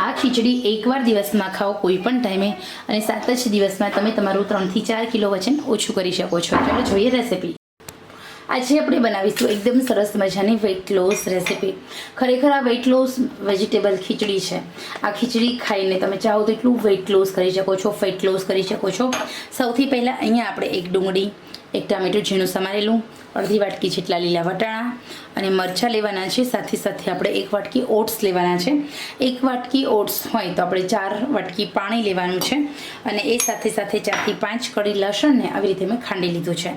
આ ખીચડી એકવાર દિવસમાં ખાઓ, કોઈ પણ ટાઈમે. અને સાત જ દિવસમાં તમે તમારું ત્રણથી ચાર કિલો વજન ઓછું કરી શકો છો. ચાલો જોઈએ રેસીપી આજે આપણે બનાવીશું એકદમ સરસ મજાની વેઇટ લોસ રેસીપી ખરેખર આ વેઇટ લોસ વેજીટેબલ ખીચડી છે. આ ખીચડી ખાઈને તમે ચાહો તો એટલું વેઇટ લોસ કરી શકો છો ફેટ લોસ કરી શકો છો. સૌથી પહેલાં અહીંયા આપણે એક ડુંગળી, એક ટામેટું ઝીણું સમારેલું અડધી વાટકી જેટલા લીલા વટાણા અને મરચાં લેવાના છે. સાથે સાથે આપણે એક વાટકી ઓટ્સ લેવાના છે. એક વાટકી ઓટ્સ હોય તો આપણે ચાર વાટકી પાણી લેવાનું છે અને એ સાથે સાથે ચારથી પાંચ કડી લસણને આવી રીતે મેં ખાંડી લીધું છે.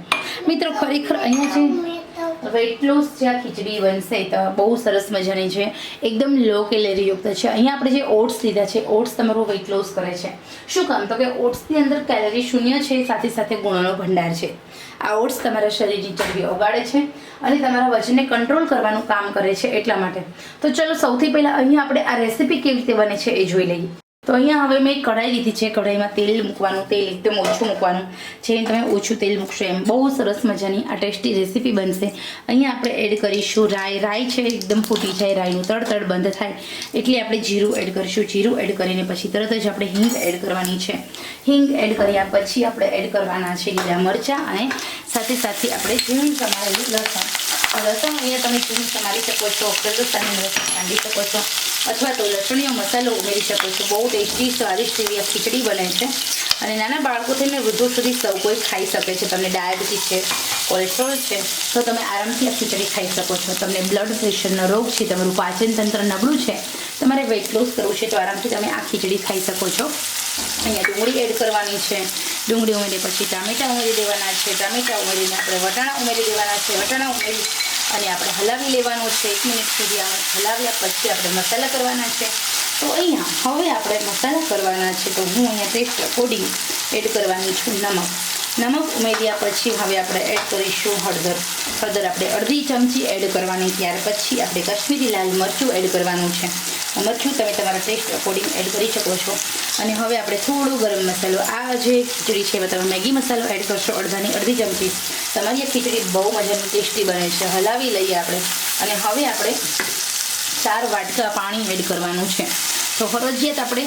મિત્રો, ખરેખર અહીંયા જે વેઇટ લોસ જે આ ખીચડી બનશે તો બહુ સરસ મજાની છે. એકદમ લો કેલેરીયુક્ત છે. અહીંયા આપણે જે ઓટ્સ લીધા છે, ઓટ્સ તમારું વેઇટ લોસ કરે છે. શું કામ? તો કે ઓટ્સની અંદર કેલરી શૂન્ય છે, સાથે સાથે ગુણોનો ભંડાર છે. આ ઓટ્સ તમારા શરીરની ચરબી ઓગાળે છે અને તમારા વજનને કંટ્રોલ કરવાનું કામ કરે છે એટલા માટે. તો ચલો સૌથી પહેલાં અહીંયા આપણે આ રેસીપી કેવી રીતે બને છે એ જોઈ લઈએ. તો અહીંયા હવે મેં કઢાઈ લીધી છે. કઢાઈમાં તેલ મૂકવાનું, તેલ એકદમ ઓછું મૂકવાનું જેમ તમે ઓછું તેલ મૂકશો એમ. બહુ સરસ મજાની આ ટેસ્ટી રેસીપી બનશે. અહીંયા આપણે એડ કરીશું રાઈ. રાઈ છે એકદમ ફૂટી જાય, રાઈનું તડ બંધ થાય. એટલે આપણે જીરું એડ કરીશું. જીરું એડ કરીને પછી તરત જ આપણે હિંગ એડ કરવાની છે. હિંગ એડ કર્યા પછી આપણે એડ કરવાના છે લીલા મરચાં અને સાથે સાથે આપણે ઝીણું સમારેલું લસણ. લસણ અહીંયા તમે ઝીણું સમારી શકો છો લસણ લસણ કાઢી શકો છો. અથવા તો લસણીયો મસાલો ઉમેરી શકો છો. બહુ ટેસ્ટી સ્વાદિષ્ટ એવી આ ખીચડી બને છે. અને નાના બાળકોથી લઈને વૃદ્ધો સુધી સૌ કોઈ ખાઈ શકે છે. તમને ડાયાબિટીસ છે કોલેસ્ટ્રોલ છે, તો તમે આરામથી આ ખીચડી ખાઈ શકો છો. તમને બ્લડ પ્રેશરનો રોગ છે, તમારું પાચન તંત્ર નબળું છે, તમારે વેઇટ લોસ કરવું છે, તો આરામથી તમે આ ખીચડી ખાઈ શકો છો. અહીંયા ડુંગળી એડ કરવાની છે. ડુંગળી ઉમેરી પછી ટામેટાં ઉમેરી દેવાના છે. ટામેટાં ઉમેરીને આપણે વટાણા ઉમેરી દેવાના છે. વટાણા ઉમેરી અને આપણે હલાવી લેવાનું છે. એક મિનિટ સુધી આમાં હલાવ્યા પછી આપણે મસાલા કરવાના છે. તો અહીંયા હવે આપણે મસાલા કરવાના છે. તો હું અહીંયા ટેસ્ટ અકોર્ડિંગ એડ કરવાની છું. નમક. નમક ઉમેર્યા પછી હવે આપણે એડ કરીશું હળદર. હળદર આપણે અડધી ચમચી એડ કરવાની. ત્યાર પછી આપણે કશ્મીરી લાલ મરચું એડ કરવાનું છે. મરચું તમે તમારા ટેસ્ટ અકોર્ડિંગ એડ કરી શકો છો. અને હવે આપણે થોડો ગરમ મસાલો, આ જે ખીચડી છે તમે મેગી મસાલો એડ કરશો, અડધાની અડધી ચમચી. તમારી આ ખીચડી બહુ મજાની ટેસ્ટી બને છે. હલાવી લઈએ આપણે. અને હવે આપણે ચાર વાટકા પાણી એડ કરવાનું છે. તો ફરજિયાત આપણે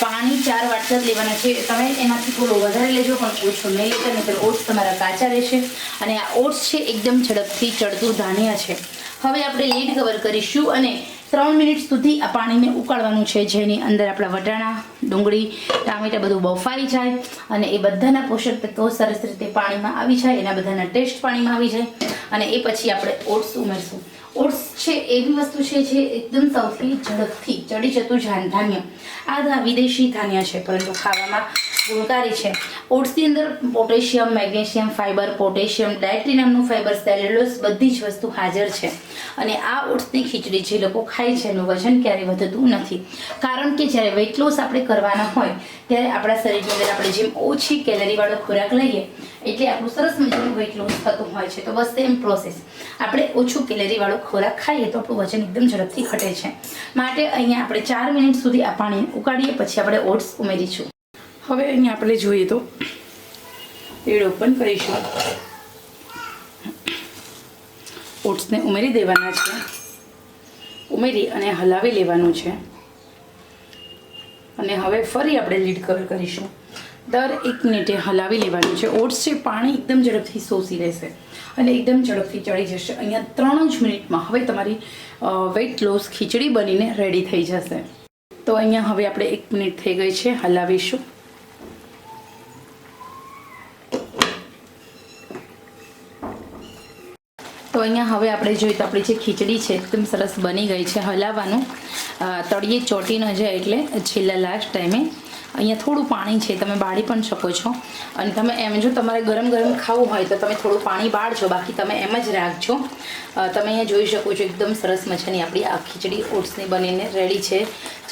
પાણી ચાર વાટકા જ લેવાના છે. તમે એનાથી થોડું વધારે લેજો, પણ ઓછું નહીં લેતા નહીં ઓટ્સ તમારા કાચા રહેશે. અને આ ઓટ્સ છે, એકદમ ઝડપથી ચડતું ધાન્યા છે. હવે આપણે લીડ કવર કરીશું અને ત્રણ મિનિટ સુધી આ પાણીને ઉકાળવાનું છે, જેની અંદર આપણા વટાણા, ડુંગળી, ટામેટા બધું બફાઈ જાય અને એ બધાના પોષક તત્વો સરસ રીતે પાણીમાં આવી જાય, એના બધાના ટેસ્ટ પાણીમાં આવી જાય અને એ પછી આપણે ઓટ્સ ઉમેરશું. ઓટ્સ છે એવી વસ્તુ છે જે એકદમ સૌથી ઝડપથી, ચડી જતું ધાન્ય. આ વિદેશી ધાન્ય છે, પરંતુ ખાવામાં ગુણકારી છે. ઓટ્સની અંદર potassium, magnesium, fibre, potassium, dietary fibre cellulose બધી જ વસ્તુ હાજર છે. અને આ ઓટ્સની ખીચડી જે લોકો ખાય છે એનું વજન ક્યારેય વધતું નથી. કારણ કે જ્યારે વેઇટ લોસ આપણે કરવાના હોય, ત્યારે આપણા શરીરની અંદર આપણે જેમ ઓછી કેલરીવાળો ખોરાક લઈએ, એટલે આપણું સરસ મજાનું વેઇટ લોસ થતું હોય છે. તો બસ સેમ પ્રોસેસ આપણે ઓછું કેલરીવાળો ખોરાક ખાઈએ તો આપણું વજન એકદમ ઝડપથી ઘટે છે. માટે અહીંયા આપણે ચાર મિનિટ સુધી આ પાણી ઉકાળીએ, પછી આપણે ઓટ્સ ઉમેરીશું. હવે અહીંયા આપણે જોઈએ તો, એડ ઓપન કરીશું. ઓટ્સને ઉમેરી દેવાના છે. ઉમેરી અને હલાવી લેવાનું છે. અને હવે ફરી આપણે લીડ કવર કરીશું. દર એક મિનિટે હલાવી લેવાનું છે. ઓટ્સ છે, પાણી એકદમ ઝડપથી શોષી લેશે અને એકદમ ઝડપથી ચડી જશે. અહીંયા ત્રણ જ મિનિટમાં હવે તમારી વેઇટ લોસ ખીચડી બનીને રેડી થઈ જશે. તો અહીંયા હવે આપણે એક મિનિટ થઈ ગઈ છે. હલાવીશું. તો અહીંયા હવે આપણે જોઈએ તો આપણી જે ખીચડી છે, એકદમ સરસ બની ગઈ છે, હલાવવાનું. તળીએ ચોટી ન જાય એટલે છેલ્લા લાસ્ટ ટાઈમે અહીંયા થોડું પાણી છે, તમે બાળી પણ શકો છો. અને તમે એમ, જો તમારે ગરમ ગરમ ખાવું હોય તો તમે થોડું પાણી બાળજો, બાકી તમે એમ જ રાખજો. તમે અહીંયા જોઈ શકો છો, એકદમ સરસ મજાની આપણી આ ખીચડી ઓટ્સની બનીને રેડી છે,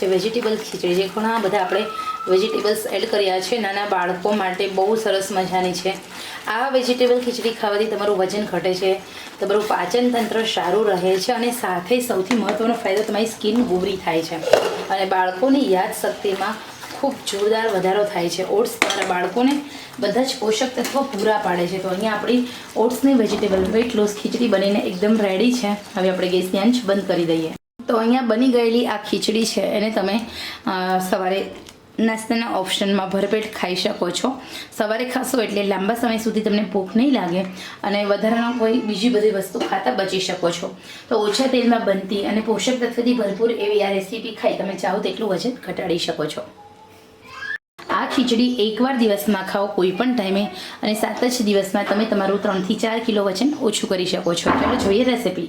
જે વેજીટેબલ ખીચડી જે ઘણા બધા આપણે વેજીટેબલ્સ એડ કર્યા છે, નાના બાળકો માટે બહુ સરસ મજાની છે. આ વેજીટેબલ ખીચડી ખાવાથી તમારું વજન ઘટે છે, તમારું પાચન તંત્ર સારું રહે છે અને સાથે સૌથી મહત્ત્વનો ફાયદો તમારી સ્કિન ગોરી થાય છે. અને બાળકોની યાદશક્તિમાં ખૂબ જોરદાર વધારો થાય છે. ઓટ્સ તમારા બાળકોને બધા જ પોષક તત્વો પૂરા પાડે છે. તો અહીંયા આપણી ઓટ્સની વેજીટેબલ વેઇટ લોસ ખીચડી બનીને એકદમ રેડી છે. હવે આપણે ગેસની આંચ બંધ કરી દઈએ. તો અહીંયા બની ગયેલી આ ખીચડી છે. એને તમે સવારે નાસ્તાના ઓપ્શનમાં ભરપેટ ખાઈ શકો છો. સવારે ખાશો એટલે લાંબા સમય સુધી તમને ભૂખ નહીં લાગે અને વધારાનો કોઈ બીજી બધી વસ્તુ ખાતા બચી શકો છો. તો ઓછા તેલમાં બનતી અને પોષક તત્વથી ભરપૂર એવી આ રેસીપી ખાઈ તમે ચાહો તેટલું વજન ઘટાડી શકો છો. આ ખીચડી એકવાર દિવસમાં ખાઓ કોઈ પણ ટાઈમે અને સાત જ દિવસમાં તમે તમારું ત્રણથી ચાર કિલો વજન ઓછું કરી શકો છો. ચાલો જોઈએ રેસીપી.